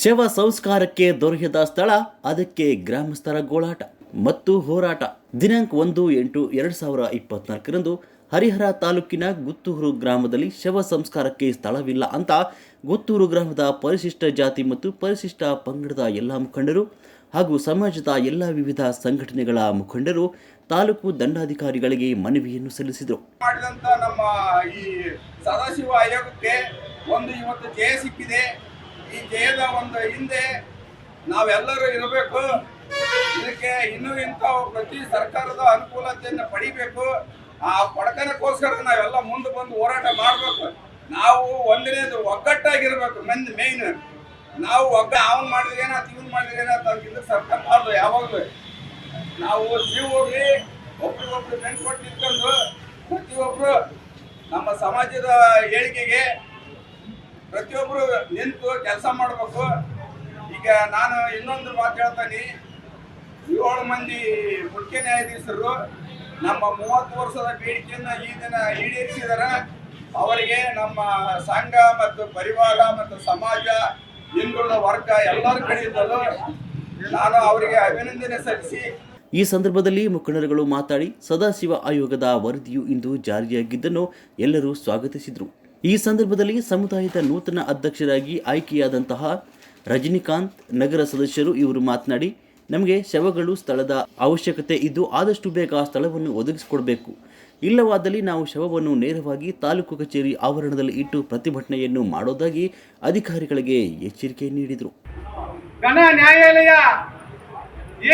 ಶವ ಸಂಸ್ಕಾರಕ್ಕೆ ದೊರೆಯದ ಸ್ಥಳ, ಅದಕ್ಕೆ ಗ್ರಾಮಸ್ಥರ ಗೋಳಾಟ ಮತ್ತು ಹೋರಾಟ. ದಿನಾಂಕ ಒಂದು ಎಂಟು ಎರಡು ಸಾವಿರ ಇಪ್ಪತ್ನಾಲ್ಕರಂದು ಹರಿಹರ ತಾಲೂಕಿನ ಗುತ್ತೂರು ಗ್ರಾಮದಲ್ಲಿ ಶವ ಸಂಸ್ಕಾರಕ್ಕೆ ಸ್ಥಳವಿಲ್ಲ ಅಂತ ಗುತ್ತೂರು ಗ್ರಾಮದ ಪರಿಶಿಷ್ಟ ಜಾತಿ ಮತ್ತು ಪರಿಶಿಷ್ಟ ಪಂಗಡದ ಎಲ್ಲ ಮುಖಂಡರು ಹಾಗೂ ಸಮಾಜದ ಎಲ್ಲ ವಿವಿಧ ಸಂಘಟನೆಗಳ ಮುಖಂಡರು ತಾಲೂಕು ದಂಡಾಧಿಕಾರಿಗಳಿಗೆ ಮನವಿಯನ್ನು ಸಲ್ಲಿಸಿದರು. ಮಾಡಿದಂತ ನಮ್ಮ ಈ ಸದಾಶಿವ ಆಯೋಗಕ್ಕೆ ಒಂದು ಇವತ್ತು ಜಯ ಸಿಕ್ಕಿದೆ. ಈ ಜಯದ ಒಂದು ಹಿಂದೆ ನಾವೆಲ್ಲರೂ ಇರಬೇಕು. ಇದಕ್ಕೆ ಇನ್ನೂ ಇಂಥ ಪ್ರತಿ ಸರ್ಕಾರದ ಅನುಕೂಲತೆಯನ್ನು ಪಡಿಬೇಕು. ಆ ಪಡ್ಕನಕ್ಕೋಸ್ಕರ ನಾವೆಲ್ಲ ಮುಂದೆ ಬಂದು ಹೋರಾಟ ಮಾಡಬೇಕು. ನಾವು ಒಂದನೇದು ಒಗ್ಗಟ್ಟಾಗಿರ್ಬೇಕು ಮಂದಿ ಮೇನ್ ನಾವು ಒಗ್ಗ ಅವನ್ ಮಾಡಿದ್ರೆ ಏನಾಯ್ತು ಮಾಡಿದ್ರೇನಾ ಮಾಡಿದ್ರೆ ಏನಾಯ್ತು ಸರ್ಕಾರ ಮಾಡೋದು ಯಾವಾಗಲೂ ನಾವು ಜೀವ ಹೋಗಿ ಒಬ್ರಿಗೊಬ್ರು ಬೆಂಕೊಟ್ಟು ನಿಂತ್ಕೊಂಡು ಪ್ರತಿಯೊಬ್ರು ನಮ್ಮ ಸಮಾಜದ ಏಳಿಗೆಗೆ ಪ್ರತಿಯೊಬ್ರು ನಿಂತು ಕೆಲಸ ಮಾಡಬೇಕು. ಈಗ ನಾನು ಇನ್ನೊಂದು ಮಾತು ಹೇಳ್ತಾನೆ. ಏಳು ಮಂದಿ ಮುಖ್ಯ ನ್ಯಾಯಾಧೀಶರು ನಮ್ಮ ಮೂವತ್ತು ವರ್ಷದ ಬೇಡಿಕೆಯನ್ನ ಈ ದಿನ ಈಡೇರಿಸಿದಾರೆ. ಅವರಿಗೆ ನಮ್ಮ ಸಂಘ ಮತ್ತು ಪರಿವಾರ ಮತ್ತು ಸಮಾಜ, ಹಿಂದುಳಿದ ವರ್ಗ ಎಲ್ಲರ ಕಡೆಯಿಂದಲೂ ನಾನು ಅವರಿಗೆ ಅಭಿನಂದನೆ ಸಲ್ಲಿಸಿ. ಈ ಸಂದರ್ಭದಲ್ಲಿ ಮುಖಂಡರುಗಳು ಮಾತಾಡಿ ಸದಾಶಿವ ಆಯೋಗದ ವರದಿಯು ಇಂದು ಜಾರಿಯಾಗಿದ್ದನ್ನು ಎಲ್ಲರೂ ಸ್ವಾಗತಿಸಿದರು. ಈ ಸಂದರ್ಭದಲ್ಲಿ ಸಮುದಾಯದ ನೂತನ ಅಧ್ಯಕ್ಷರಾಗಿ ಆಯ್ಕೆಯಾದಂತಹ ರಜನಿಕಾಂತ್ ನಗರ ಸದಸ್ಯರು ಇವರು ಮಾತನಾಡಿ, ನಮಗೆ ಶವಗಳು ಸ್ಥಳದ ಅವಶ್ಯಕತೆ ಇದ್ದು ಆದಷ್ಟು ಬೇಗ ಆ ಸ್ಥಳವನ್ನು ಒದಗಿಸಿಕೊಡಬೇಕು. ಇಲ್ಲವಾದಲ್ಲಿ ನಾವು ಶವವನ್ನು ನೇರವಾಗಿ ತಾಲೂಕು ಕಚೇರಿ ಆವರಣದಲ್ಲಿ ಇಟ್ಟು ಪ್ರತಿಭಟನೆಯನ್ನು ಮಾಡೋದಾಗಿ ಅಧಿಕಾರಿಗಳಿಗೆ ಎಚ್ಚರಿಕೆ ನೀಡಿದರು. ಘನ ನ್ಯಾಯಾಲಯ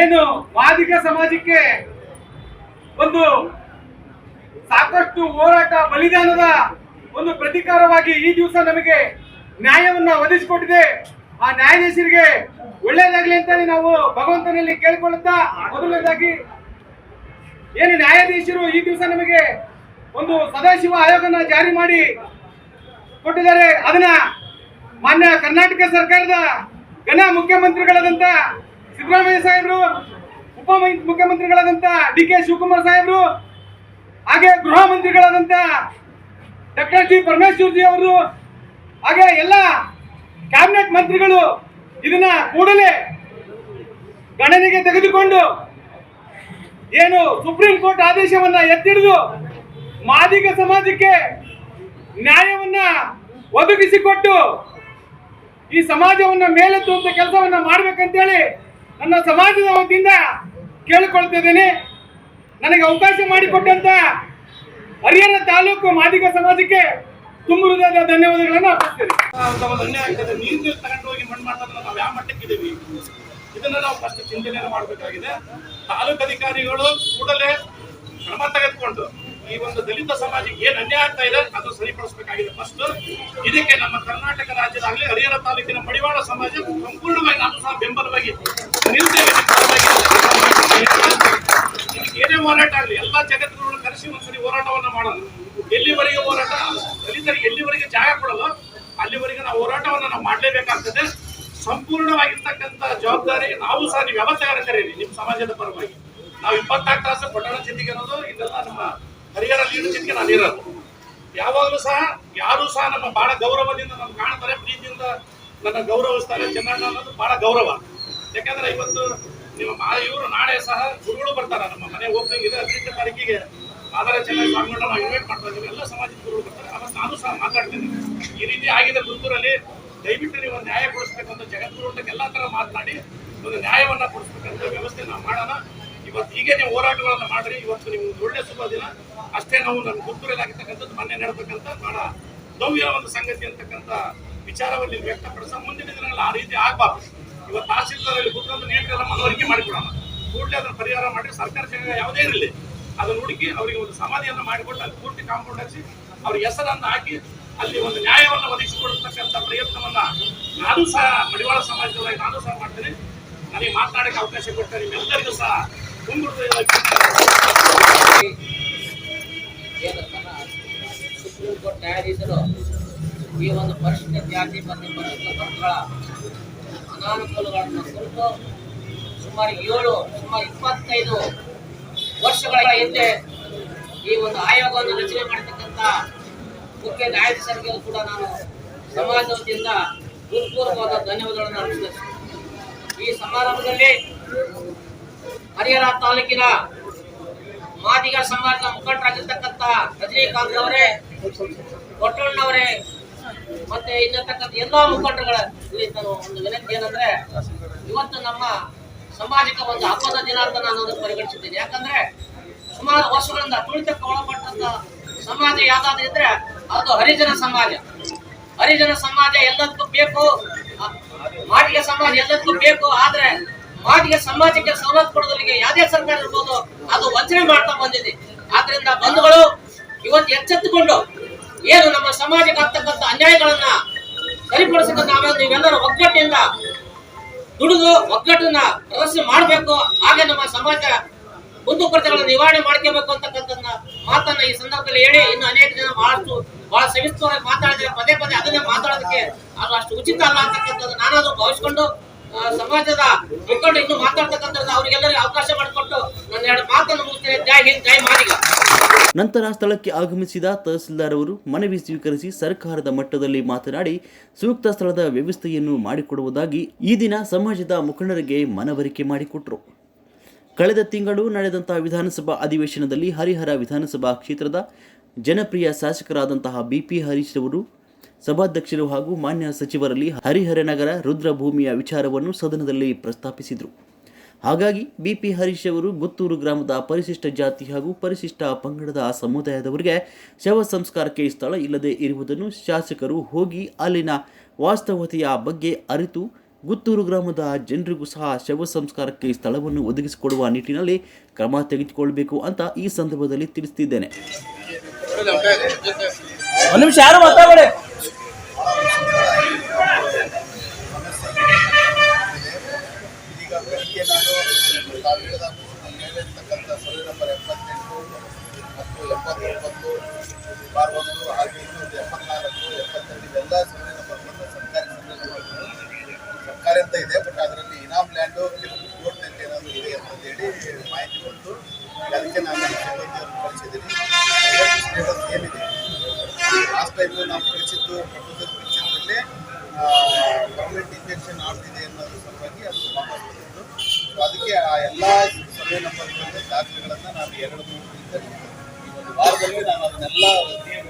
ಏನು ಮಾದಿಗ ಸಮಾಜಕ್ಕೆ ಒಂದು ಸಾಕಷ್ಟು ಹೋರಾಟ ಬಲಿದಾನದ ಒಂದು ಪ್ರತಿಕಾರವಾಗಿ ಈ ದಿವಸ ನಮಗೆ ನ್ಯಾಯವನ್ನ ಒದಗಿಸಿಕೊಟ್ಟಿದೆ. ಆ ನ್ಯಾಯಾಧೀಶರಿಗೆ ಒಳ್ಳೇದಾಗ್ಲಿ ಅಂತ ನಾವು ಭಗವಂತನಲ್ಲಿ ಕೇಳಿಕೊಳ್ಳುತ್ತಾ ಮೊದಲನೇದಾಗಿ ಏನು ನ್ಯಾಯಾಧೀಶರು ಈ ದಿವಸ ನಮಗೆ ಒಂದು ಸದಾಶಿವ ಆಯೋಗನ ಜಾರಿ ಮಾಡಿ ಕೊಟ್ಟಿದ್ದಾರೆ. ಅದನ್ನ ಮಾನ್ಯ ಕರ್ನಾಟಕ ಸರ್ಕಾರದ ಘನ ಮುಖ್ಯಮಂತ್ರಿಗಳಾದಂತ ಸಿದ್ದರಾಮಯ್ಯ ಸಾಹೇಬರು, ಉಪ ಮುಖ್ಯಮಂತ್ರಿಗಳಾದಂತ ಡಿ ಕೆ ಶಿವಕುಮಾರ್ ಸಾಹೇಬರು, ಹಾಗೆ ಗೃಹ ಮಂತ್ರಿಗಳಾದಂತ ಡಾಕ್ಟರ್ ಜಿ ಪರಮೇಶ್ವರ್ ಜಿ ಅವರು. ಹಾಗೆ ಎಲ್ಲ ಕ್ಯಾಬಿನೆಟ್ ಮಂತ್ರಿಗಳು ಇದನ್ನ ಕೂಡಲೇ ಗಣನೆಗೆ ತೆಗೆದುಕೊಂಡು ಏನು ಸುಪ್ರೀಂ ಕೋರ್ಟ್ ಆದೇಶವನ್ನ ಎತ್ತಿಡಿದು ಮಾದಿಗ ಸಮಾಜಕ್ಕೆ ನ್ಯಾಯವನ್ನ ಒದಗಿಸಿಕೊಟ್ಟು ಈ ಸಮಾಜವನ್ನ ಮೇಲೆತ್ತುವಂತ ಕೆಲಸವನ್ನ ಮಾಡ್ಬೇಕಂತೇಳಿ ನನ್ನ ಸಮಾಜದ ವತಿಯಿಂದ ಕೇಳಿಕೊಳ್ತಿದ್ದೇನೆ ನನಗೆ ಅವಕಾಶ ಮಾಡಿಕೊಟ್ಟಂತ ಹರಿಹರ ತಾಲೂಕು ಮಾದಿಗ ಸಮಾಜಕ್ಕೆ ತುಂಬ ಹೃದಯದ ಧನ್ಯವಾದಗಳನ್ನು ನೀರು ತಗೊಂಡು ಹೋಗಿ ಮಣ್ಣು ಇದನ್ನ ನಾವು ಫಸ್ಟ್ ಚಿಂತನೆಯನ್ನು ಮಾಡಬೇಕಾಗಿದೆ. ತಾಲೂಕು ಅಧಿಕಾರಿಗಳು ಕೂಡಲೇ ಕ್ರಮ ತೆಗೆದುಕೊಂಡು ಈ ಒಂದು ದಲಿತ ಸಮಾಜಕ್ಕೆ ಏನ್ ಅನ್ಯಾಯ ಆಗ್ತಾ ಇದೆ ಅದು ಸರಿಪಡಿಸಬೇಕಾಗಿದೆ ಫಸ್ಟ್ ಇದಕ್ಕೆ ನಮ್ಮ ಕರ್ನಾಟಕ ರಾಜ್ಯದಾಗಲಿ ಹರಿಹರ ತಾಲೂಕಿನ ಮಡಿವಾಳ ಸಮಾಜ ಸಂಪೂರ್ಣವಾಗಿ ನಾವು ಸಹ ಬೆಂಬಲವಾಗಿ ನಿಲ್ತೇವೆ. ಏನೇ ಹೋರಾಟ ಆಗಲಿ, ಎಲ್ಲ ಜಗತ್ತುಗಳನ್ನು ಕರೆಸಿ ಒಂದ್ಸರಿ ಹೋರಾಟವನ್ನ ಮಾಡೋದು. ಎಲ್ಲಿವರೆಗೆ ಹೋರಾಟ? ದಲಿತರಿಗೆ ಎಲ್ಲಿವರೆಗೆ ಜಾಗ ಕೊಡಲ್ಲ ಅಲ್ಲಿವರೆಗೆ ನಾವು ಹೋರಾಟವನ್ನ ನಾವು ಮಾಡಲೇಬೇಕಾಗ್ತದೆ. ಸಂಪೂರ್ಣವಾಗಿರ್ತಕ್ಕಂಥ ಜವಾಬ್ದಾರಿ ನಾವು ಸಹ, ನೀವು ಯಾವತ್ತಾರ ಕರೀರಿ ನಿಮ್ಮ ಸಮಾಜದ ಪರವಾಗಿ. ನಾವು ಇಪ್ಪತ್ನಾಲ್ಕು ತಾಸು ಪಟ್ಟಣ ಚಿಂತಿಗೆ ಅನ್ನೋದು ಇದೆಲ್ಲ ನಮ್ಮ ಹರಿಹರ ನೀರು ಚಿಂತಿಗೆ ನಾನು ಇರೋದು. ಯಾವಾಗಲೂ ಸಹ, ಯಾರು ಸಹ ನಮ್ಮ ಬಹಳ ಗೌರವದಿಂದ ನಮ್ಮ ಕಾಣ್ತಾರೆ, ಪ್ರೀತಿಯಿಂದ ನನ್ನ ಗೌರವಿಸ್ತಾರೆ. ಚೆನ್ನಣ್ಣ ಅನ್ನೋದು ಬಹಳ ಗೌರವ. ಯಾಕಂದ್ರೆ ಇವತ್ತು ನಿಮ್ಮ ಇವರು ನಾಳೆ ಸಹ ಗುರುಗಳು ಬರ್ತಾರೆ, ನಮ್ಮ ಮನೆ ಓಪನಿಂಗ್ ಇದೆ ಹದಿನೆಂಟು ತಾರೀಕಿಗೆ ಆದರೆ ಚೆನ್ನೈ ಸ್ವಾಮಿಗಳನ್ನ ನಾವು ಇನ್ವೈಟ್ ಮಾಡ್ತಾ ಇದ್ದೀವಿ. ಎಲ್ಲ ಸಮಾಜದ ಗುರುಗಳು ಬರ್ತಾರೆ. ಅವತ್ತು ನಾನು ಸಹ ಮಾತಾಡ್ತೀನಿ. ಈ ರೀತಿ ಆಗಿದೆ ಗುರುತೂರಲ್ಲಿ, ದಯವಿಟ್ಟು ನೀವು ಒಂದು ನ್ಯಾಯ ಕೊಡಿಸ್ಬೇಕಂತ ಜಗದ್ಗುರು ಅಂತ ಎಲ್ಲ ಥರ ಮಾತನಾಡಿ, ಒಂದು ನ್ಯಾಯವನ್ನ ಕೊಡಿಸ್ಬೇಕಂತ ವ್ಯವಸ್ಥೆ ನಾವು ಮಾಡೋಣ. ಇವತ್ತು ಹೀಗೆ ನೀವು ಹೋರಾಟಗಳನ್ನ ಮಾಡ್ರಿ. ಇವತ್ತು ನಿಮ್ಗೆ ಒಳ್ಳೆ ಶುಭ ದಿನ. ಅಷ್ಟೇ ನಾವು ನಮ್ಮ ಗುರುತೂರಲ್ಲಿ ಆಗಿರ್ತಕ್ಕಂಥದ್ದು ಮೊನ್ನೆ ನಡತಕ್ಕಂಥ ಬಹಳ ದೌವ್ಯ ಒಂದು ಸಂಗತಿ ಅಂತಕ್ಕಂಥ ವಿಚಾರವನ್ನು ವ್ಯಕ್ತಪಡಿಸ ಮುಂದಿನ ದಿನಗಳಲ್ಲಿ ಆ ರೀತಿ ಆಗ್ಬಾರ್ದು. ಇವತ್ತು ತಹಸೀಲ್ದಾರ್ ಕುತ್ಕೊಂಡು ನೀಟೆಲ್ಲ ಮನವರಿಕೆ ಮಾಡಿಕೊಡೋಣ ಕೂಡಲೇ ಅದನ್ನು ಪರಿಹಾರ ಮಾಡಿ ಸರ್ಕಾರ ಜಾಗ ಯಾವುದೇ ಇರಲಿ. ಅದನ್ನು ಹುಡುಕಿ ಅವರಿಗೆ ಒಂದು ಸಮಾಧಿಯನ್ನು ಮಾಡಿಕೊಟ್ಟು ಅಲ್ಲಿ ಪೂರ್ತಿ ಕಾಂಪೌಂಡ್ ಹಚ್ಚಿ ಅವ್ರಿಗೆ ಹೆಸರನ್ನು ಹಾಕಿ ಅಲ್ಲಿ ಒಂದು ನ್ಯಾಯವನ್ನು ಒದಗಿಸಿಕೊಡ್ತಕ್ಕಂಥ ಪ್ರಯತ್ನವನ್ನು ನಾನು ಸಹ ಮಡಿವಾಳ ಸಮಾಜದೊಳಗೆ ನಾನು ಸಹ ಮಾಡ್ತೇನೆ. ನನಗೆ ಮಾತನಾಡಕ್ಕೆ ಅವಕಾಶ ಕೊಟ್ಟ ನಿಮ್ಮೆಲ್ಲರಿಗೂ ಸಹ ಸುಪ್ರೀಂ ಕೋರ್ಟ್ ನ್ಯಾಯಾಧೀಶರು ಈ ಒಂದು ಪರಿಶಿಷ್ಟ ಜಾತಿ ಮತ್ತು ಪರಿಶಿಷ್ಟ ವರ್ಗಗಳ ಅನಾನುಕೂಲಗಳನ್ನು ಕುರಿತು ಸುಮಾರು ಏಳು, ಸುಮಾರು ಇಪ್ಪತ್ತೈದು ವರ್ಷಗಳ ಹಿಂದೆ ಈ ಒಂದು ಆಯೋಗವನ್ನು ರಚನೆ ಮಾಡತಕ್ಕಂಥ ಮುಖ್ಯ ನ್ಯಾಯಾಧೀಶರಿಗೆ ಕೂಡ ನಾನು ಸಮಾಜದಿಂದ ಹೃತ್ಪೂರ್ವಕವಾದ ಧನ್ಯವಾದಗಳನ್ನು ಅರ್ಪಿಸುತ್ತೇನೆ ಈ ಸಮಾರಂಭದಲ್ಲಿ ಹರಿಹರ ತಾಲೂಕಿನ ಮಾದಿಗ ಸಮಾಜದ ಮುಖಂಡರಾಗಿರ್ತಕ್ಕಂಥ ರಜನಿಕಾಂತ್ ಅವರೇ ಕೊಟ್ಟಣ್ಣವರೇ ಮತ್ತೆ ಇಲ್ಲಿರ್ತಕ್ಕಂಥ ಎಲ್ಲಾ ಮುಖಂಡರುಗಳ ಇಲ್ಲಿ ಒಂದು ವಿನಂತಿ ಏನಂದ್ರೆ, ಇವತ್ತು ನಮ್ಮ ಸಮಾಜಕ್ಕೆ ಒಂದು ಹಬ್ಬದ ದಿನ ಅಂತ ನಾನು ಅದನ್ನು ಪರಿಗಣಿಸಿದ್ದೇನೆ ಯಾಕಂದ್ರೆ ಸುಮಾರು ವರ್ಷಗಳಿಂದ ತುಳಿತಕ್ಕೆ ಒಳಪಟ್ಟಂತ ಸಮಾಜ ಯಾವ್ದಾದ್ರು ಇದ್ರೆ ಅದು ಹರಿಜನ ಸಮಾಜ. ಹರಿಜನ ಸಮಾಜ ಎಲ್ಲದಕ್ಕೂ ಬೇಕು. ಮಾಟಿಗೆ ಸಮಾಜ ಎಲ್ಲದಕ್ಕೂ ಬೇಕು. ಆದ್ರೆ ಮಾಟಿಗೆ ಸಮಾಜಕ್ಕೆ ಸವಲತ್ತು ಕೊಡೋದಕ್ಕೆ ಯಾವುದೇ ಸರ್ಕಾರ ಇರ್ಬೋದು, ಅದು ವಂಚನೆ ಮಾಡ್ತಾ ಬಂದಿದೆ. ಆದ್ರಿಂದ ಬಂಧುಗಳು ಇವತ್ತು ಎಚ್ಚೆತ್ತುಕೊಂಡು ಏನು ನಮ್ಮ ಸಮಾಜಕ್ಕೆ ಆಗ್ತಕ್ಕಂಥ ಅನ್ಯಾಯಗಳನ್ನ ಸರಿಪಡಿಸಕ್ಕೆ ಆಮೇಲೆ ನೀವೆಲ್ಲರೂ ಒಗ್ಗಟ್ಟಿನಿಂದ ದುಡಿದು ಒಗ್ಗಟ್ಟನ್ನ ಪ್ರದರ್ಶನ ಮಾಡಬೇಕು, ಹಾಗೆ ನಮ್ಮ ಸಮಾಜ ಕುಂದುಕೊರತೆಗಳನ್ನ ನಿವಾರಣೆ ಮಾಡ್ಕೋಬೇಕು ಅಂತಕ್ಕಂಥದ್ದನ್ನ ಮಾತನ್ನ ಈ ಸಂದರ್ಭದಲ್ಲಿ ಹೇಳಿ ಇನ್ನು ಅನೇಕ ಜನ ಬಹಳಷ್ಟು, ಬಹಳ ಸವಿಸ್ತವಾಗಿ ಮಾತಾಡಿದ್ರೆ ಪದೇ ಪದೇ ಅದನ್ನೇ ಮಾತಾಡೋದಕ್ಕೆ ಅದು ಅಷ್ಟು ಉಚಿತ ಅಲ್ಲ ಅಂತಕ್ಕಂಥದ್ದು ನಾನಾದ್ರೂ ಭಾವಿಸ್ಕೊಂಡು ಸಮಾಜದ ಮುಖಂಡ ಇನ್ನು ಮಾತಾಡ್ತಕ್ಕಂಥದ್ದು ಅವರಿಗೆಲ್ಲರಿಗೂ ಅವಕಾಶ ಮಾಡಿಕೊಟ್ಟು ನನ್ನ ಎರಡು ಮಾತನ್ನು ಮುಗಿಸ್ತೇನೆ. ಜೈ ಹಿಂದ್, ಜೈ ಮಾದಿಗ. ನಂತರ ಸ್ಥಳಕ್ಕೆ ಆಗಮಿಸಿದ ತಹಸೀಲ್ದಾರ್ ಅವರು ಮನವಿ ಸ್ವೀಕರಿಸಿ ಸರ್ಕಾರದ ಮಟ್ಟದಲ್ಲಿ ಮಾತನಾಡಿ, ಸೂಕ್ತ ಸ್ಥಳದ ವ್ಯವಸ್ಥೆಯನ್ನು ಮಾಡಿಕೊಡುವುದಾಗಿ ಈ ದಿನ ಸಮಾಜದ ಮುಖಂಡರಿಗೆ ಮನವರಿಕೆ ಮಾಡಿಕೊಟ್ರು. ಕಳೆದ ತಿಂಗಳು ನಡೆದಂತಹ ವಿಧಾನಸಭಾ ಅಧಿವೇಶನದಲ್ಲಿ ಹರಿಹರ ವಿಧಾನಸಭಾ ಕ್ಷೇತ್ರದ ಜನಪ್ರಿಯ ಶಾಸಕರಾದಂತಹ ಬಿಪಿ ಹರೀಶ್ ಅವರು ಸಭಾಧ್ಯಕ್ಷರು ಹಾಗೂ ಮಾನ್ಯ ಸಚಿವರಲ್ಲಿ ಹರಿಹರ ನಗರ ರುದ್ರಭೂಮಿಯ ವಿಚಾರವನ್ನು ಸದನದಲ್ಲಿ ಪ್ರಸ್ತಾಪಿಸಿದರು. ಹಾಗಾಗಿ ಬಿಪಿ ಹರೀಶ್ ಅವರು ಗುತ್ತೂರು ಗ್ರಾಮದ ಪರಿಶಿಷ್ಟ ಜಾತಿ ಹಾಗೂ ಪರಿಶಿಷ್ಟ ಪಂಗಡದ ಸಮುದಾಯದವರಿಗೆ ಶವ ಸಂಸ್ಕಾರಕ್ಕೆ ಸ್ಥಳ ಇಲ್ಲದೆ ಇರುವುದನ್ನು ಶಾಸಕರು ಹೋಗಿ ಅಲ್ಲಿನ ವಾಸ್ತವತೆಯ ಬಗ್ಗೆ ಅರಿತು ಗುತ್ತೂರು ಗ್ರಾಮದ ಜನರಿಗೂ ಸಹ ಶವ ಸಂಸ್ಕಾರಕ್ಕೆ ಸ್ಥಳವನ್ನು ಒದಗಿಸಿಕೊಡುವ ನಿಟ್ಟಿನಲ್ಲಿ ಕ್ರಮ ತೆಗೆದುಕೊಳ್ಳಬೇಕು ಅಂತ ಈ ಸಂದರ್ಭದಲ್ಲಿ ತಿಳಿಸುತ್ತಿದ್ದೇನೆ ಈಗ ಅದಕ್ಕೆ ನಾನು ಕಳಿಸಿದ್ದೀನಿ. ಸ್ಟೇಟಸ್ ಏನಿದೆ? ಲಾಸ್ಟ್ ಟೈಮು ನಾವು ಕಳಿಸಿದ್ದು ಪ್ರಪೋಸಲ್ ಕಳಿಸಿದ್ರಲ್ಲಿ ಗೌರ್ಮೆಂಟ್ ಇಂಜೆಕ್ಷನ್ ಆಗ್ತಿದೆ ಅನ್ನೋದ್ರ ಸಲುವಾಗಿ ಅದು ವಾಪಸ್ ಸೊ ಅದಕ್ಕೆ ಆ ಎಲ್ಲ ಸರ್ವೆ ನಂಬರ್ಗಳಲ್ಲಿ ದಾಖಲೆಗಳನ್ನು ನಾನು ಎರಡು ಮೂರು ದಿನದಲ್ಲಿ ಈ ಒಂದು ವಾರದಲ್ಲಿ ನಾನು ಅದನ್ನೆಲ್ಲ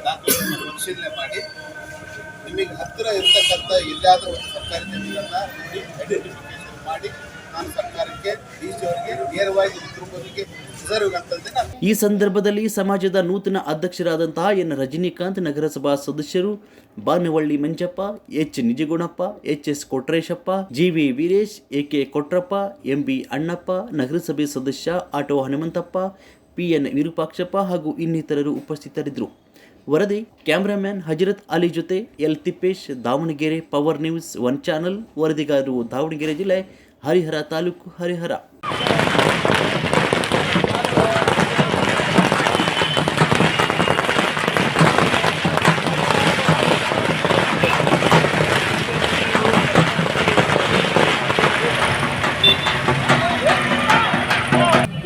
ದಾಖಲೆಗಳನ್ನು ಪರಿಶೀಲನೆ ಮಾಡಿ, ನಿಮಗೆ ಹತ್ತಿರ ಇರ್ತಕ್ಕಂಥ ಎಲ್ಲಾದರೂ ಒಂದು ಸರ್ಕಾರಿ ಜಮೀನನ್ನು ಐಡೆಂಟಿಫಿಕೇಶನ್ ಮಾಡಿ ಈ ಸಂದರ್ಭದಲ್ಲಿ ಸಮಾಜದ ನೂತನ ಅಧ್ಯಕ್ಷರಾದಂತಹ ಎನ್ ರಜನಿಕಾಂತ್ ನಗರಸಭಾ ಸದಸ್ಯರು Banavalli Manjappa, H Nijagunappa, H S Kotreshappa, G V Veeresh, A K Kotrappa, M B Annappa, ನಗರಸಭೆ ಸದಸ್ಯ ಆಟೋ ಹನುಮಂತಪ್ಪ ಪಿಎನ್ ವಿರೂಪಾಕ್ಷಪ್ಪ ಹಾಗೂ ಇನ್ನಿತರರು ಉಪಸ್ಥಿತರಿದ್ದರು. ವರದಿ, ಕ್ಯಾಮ್ರಾಮ್ಯಾನ್ ಹಜರತ್ ಅಲಿ ಜೊತೆ L Tippesh, Davangere power news one channel, ವರದಿಗಾರರು Davanagere ಜಿಲ್ಲೆ ಹರಿಹರ ತಾಲೂಕು ಹರಿಹರ.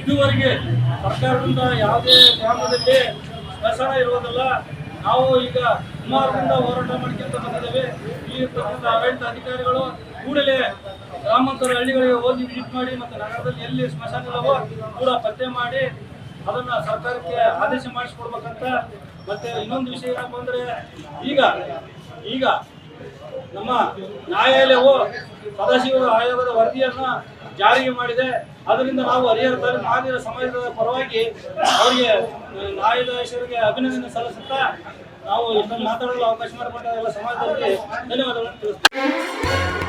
ಇದುವರೆಗೆ ಸರ್ಕಾರದಿಂದ ಯಾವುದೇ ಗ್ರಾಮದಲ್ಲಿ ಸ್ಮಶಾನ ಇರುವುದಲ್ಲ, ನಾವು ಈಗ ಸುಮಾರದಿಂದ ಹೋರಾಟ ಮಾಡ್ಕೊಂತ ಬಂದಿದ್ದೇವೆ. ಈ ಪ್ರತಿಯೊಂದು ಆಡಳಿತ ಅಧಿಕಾರಿಗಳು ಕೂಡಲೇ ಗ್ರಾಮಾಂತರ ಹಳ್ಳಿಗಳಿಗೆ ಹೋಗಿ ವಿಸಿಟ್ ಮಾಡಿ ಮತ್ತು ನಗರದಲ್ಲಿ ಎಲ್ಲಿ ಸ್ಮಶಾನ ಇಲ್ಲವೋ ಕೂಡ ಪತ್ತೆ ಮಾಡಿ ಅದನ್ನ ಸರ್ಕಾರಕ್ಕೆ ಆದೇಶ ಮಾಡಿಸ್ಕೊಡ್ಬೇಕಂತ. ಮತ್ತೆ ಇನ್ನೊಂದು ವಿಷಯ ಏನಪ್ಪ ಅಂದ್ರೆ ಈಗ ಈಗ ನಮ್ಮ ನ್ಯಾಯಾಲಯವು ಸದಾಶಿವ ಆಯೋಗದ ವರದಿಯನ್ನು ಜಾರಿಗೆ ಮಾಡಿದೆ. ಅದರಿಂದ ನಾವು ಹರಿಹರ ತಾಲೂಕು ಮಹಾವೀರ ಸಮಾಜದ ಪರವಾಗಿ ಅವರಿಗೆ ನ್ಯಾಯಾಧೀಶರಿಗೆ ಅಭಿನಂದನೆ ಸಲ್ಲಿಸುತ್ತಾ ನಾವು ಇಷ್ಟೊಂದು ಮಾತಾಡಲು ಅವಕಾಶ ಮಾಡಿಕೊಟ್ಟ ಎಲ್ಲ ಸಮಾಜದಲ್ಲಿ ಧನ್ಯವಾದಗಳನ್ನು ತಿಳಿಸ್ತೀವಿ